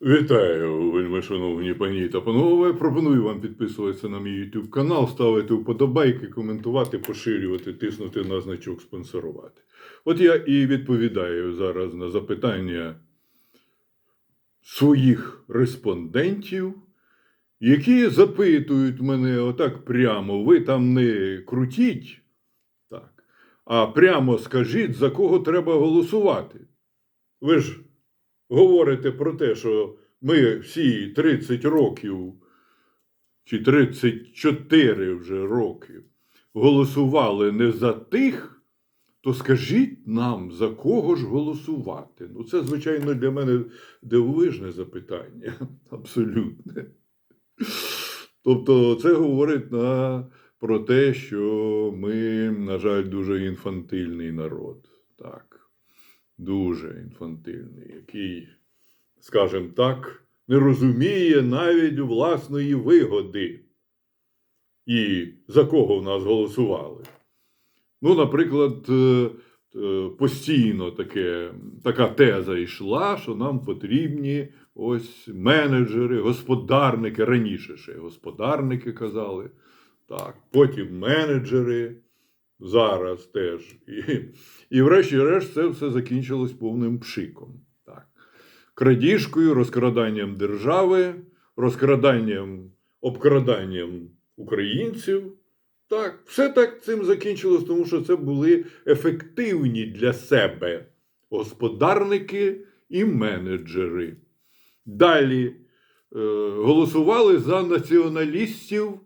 Вітаю, вельми шановні пані та панове. Пропоную вам підписуватися на мій YouTube канал, ставити вподобайки, коментувати, поширювати, тиснути на значок спонсорувати. От я і відповідаю зараз на запитання своїх респондентів, які запитують мене отак прямо: ви там не крутіть, так, а прямо скажіть, за кого треба голосувати. Ви ж говорите про те, що ми всі 30 років чи 34 вже роки голосували не за тих, то скажіть нам, за кого ж голосувати? Ну, це, звичайно, для мене дивовижне запитання. Абсолютне. Тобто, це говорить на, про те, що ми, на жаль, дуже інфантильний народ. Так дуже інфантильний, який, скажімо так, не розуміє навіть власної вигоди. І за кого в нас голосували. Ну, наприклад, е, е, постійно таке, така теза йшла, що нам потрібні ось менеджери, господарники, раніше ще господарники казали, так, потім менеджери, зараз теж. І, і врешті-решт це все закінчилось повним пшиком. Так. Крадіжкою, розкраданням держави, розкраданням, обкраданням українців. Так, все так цим закінчилось, тому що це були ефективні для себе господарники і менеджери. Далі е, голосували за націоналістів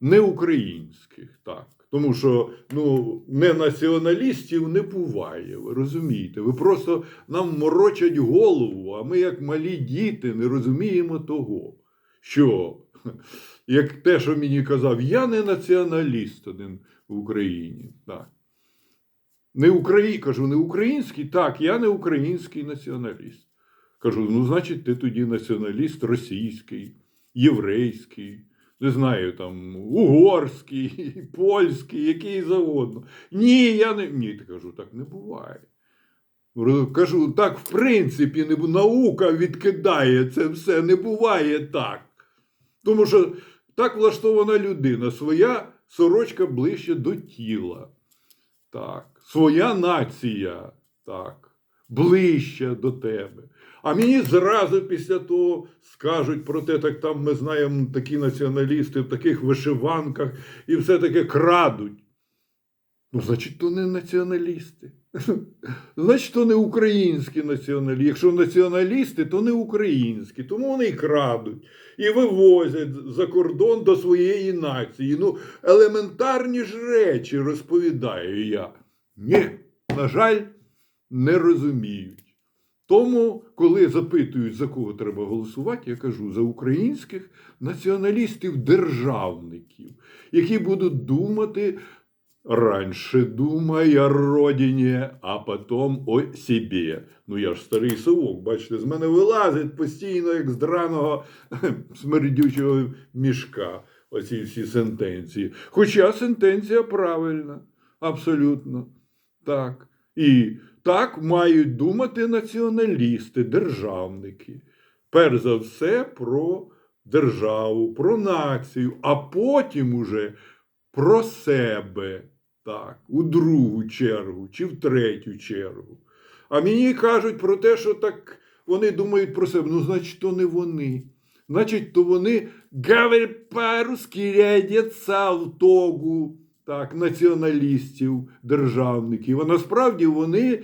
неукраїнських. Так. Тому що ну, не націоналістів не буває, ви розумієте? Ви просто нам морочать голову, а ми, як малі діти, не розуміємо того, що, як те, що мені казав, я не націоналіст один в Україні. Так. Не Украї... Кажу, не український? Так, я не український націоналіст. Кажу, ну, значить, ти тоді націоналіст російський, єврейський не знаю, там, угорський, польський, який завгодно. Ні, я не. Ні, ти кажу, так не буває. Кажу, так, в принципі, не наука відкидає це все, не буває так. Тому що так влаштована людина, своя сорочка ближче до тіла. Так, своя нація, так, ближче до тебе. А мені зразу після того скажуть про те, так там ми знаємо такі націоналісти в таких вишиванках і все таке крадуть. Ну, значить, то не націоналісти. Значить, то не українські націоналісти. Якщо націоналісти, то не українські. Тому вони і крадуть, і вивозять за кордон до своєї нації. Ну, елементарні ж речі розповідаю я. Ні, на жаль, не розуміють. Тому, коли запитують, за кого треба голосувати, я кажу за українських націоналістів-державників, які будуть думати раніше думай о родині, а потім о собі. Ну я ж старий совок, бачите, з мене вилазить постійно, як з драного смердючого мішка. Оці всі сентенції. Хоча сентенція правильна, абсолютно. Так. І так мають думати націоналісти, державники. Перш за все про державу, про націю, а потім уже про себе, так, у другу чергу чи в третю чергу. А мені кажуть про те, що так вони думають про себе. Ну, значить, то не вони. Значить, то вони по-русски рядяться в тогу так, націоналістів, державників. А насправді вони,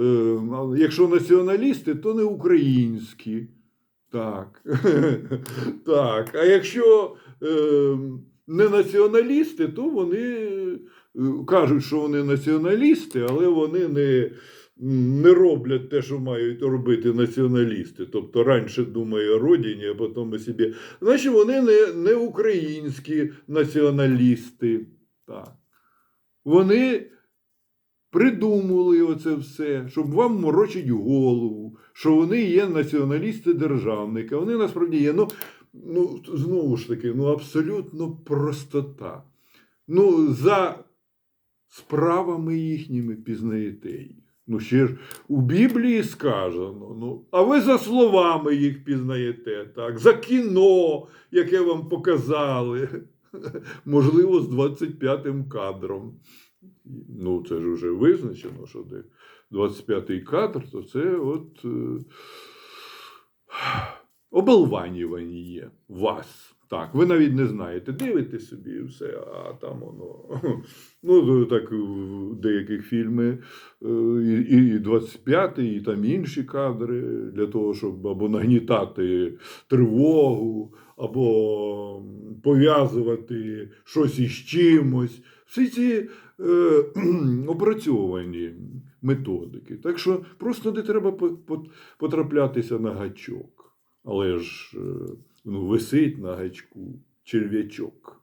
е, якщо націоналісти, то не українські. Так. так. А якщо е, не націоналісти, то вони е, кажуть, що вони націоналісти, але вони не, не роблять те, що мають робити націоналісти. Тобто раніше думає о родині, а потім о собі. Значить, вони не, не українські націоналісти. Так. Вони придумали оце все, щоб вам морочить голову, що вони є націоналісти-державники. Вони насправді є. Ну, ну, знову ж таки, ну абсолютно простота. Ну, за справами їхніми пізнаєте їх. Ну, ще ж у Біблії сказано. Ну, а ви за словами їх пізнаєте, так? За кіно, яке вам показали. Можливо, з 25-м кадром. Ну, це ж вже визначено, що де 25-й кадр, то це от. Е... Оболванювання вас. Так, ви навіть не знаєте, дивитесь собі все, а там воно. Ну, так в деяких фільми е, і і 25-й, і там інші кадри для того, щоб або нагнітати тривогу, або пов'язувати щось із чимось. Всі ці е, опрацьовані методики. Так що просто не треба по- по- потраплятися на гачок. Але ж е, ну, висить на гачку черв'ячок.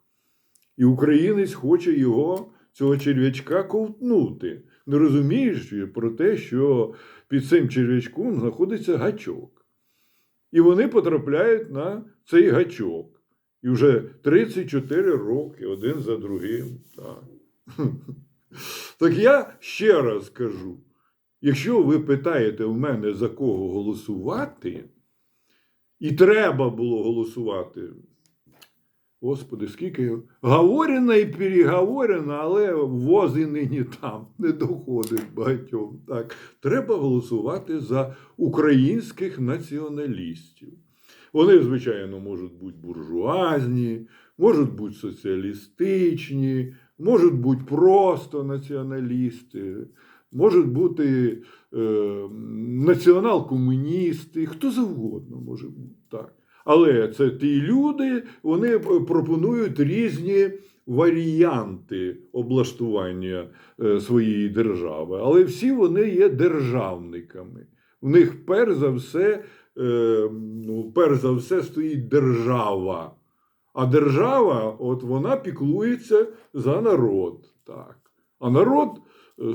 І українець хоче його, цього черв'ячка, ковтнути, не розуміючи про те, що під цим черв'ячком знаходиться гачок. І вони потрапляють на цей гачок. І вже 34 роки один за другим. Так. Так я ще раз кажу: якщо ви питаєте в мене за кого голосувати, і треба було голосувати. Господи, скільки говорено і переговорено, але вози нині там не доходить багатьом. Так, треба голосувати за українських націоналістів. Вони, звичайно, можуть бути буржуазні, можуть бути соціалістичні, можуть бути просто націоналісти, можуть бути е, націонал-комуністи, хто завгодно може бути так. Але це ті люди, вони е, пропонують різні варіанти облаштування е, своєї держави. Але всі вони є державниками. У них перш за все, е, ну, перш за все стоїть держава. А держава, от вона піклується за народ. Так. А народ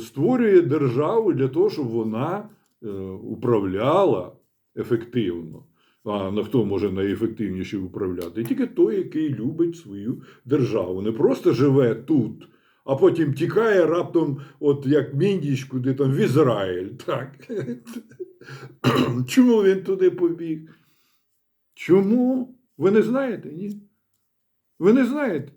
створює державу для того, щоб вона е, управляла ефективно. А на хто може найефективніше управляти? Тільки той, який любить свою державу. Не просто живе тут, а потім тікає раптом, от як Міндіч, куди там в Ізраїль. Так. Чому він туди побіг? Чому? Ви не знаєте? Ні? Ви не знаєте?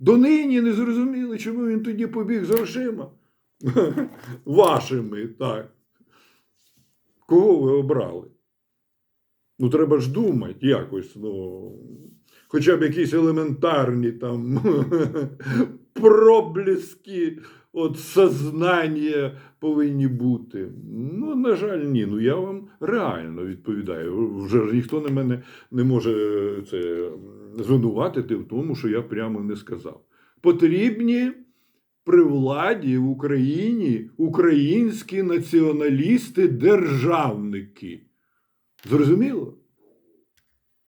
Донині не зрозуміли, чому він тоді побіг з грошима. Вашими, так. Кого ви обрали? Ну, треба ж думати якось, ну, хоча б якісь елементарні там проблески от сознання повинні бути. Ну, на жаль, ні. Ну я вам реально відповідаю. Вже ж ніхто на мене не може це звинуватити в тому, що я прямо не сказав. Потрібні при владі в Україні українські націоналісти-державники. Зрозуміло?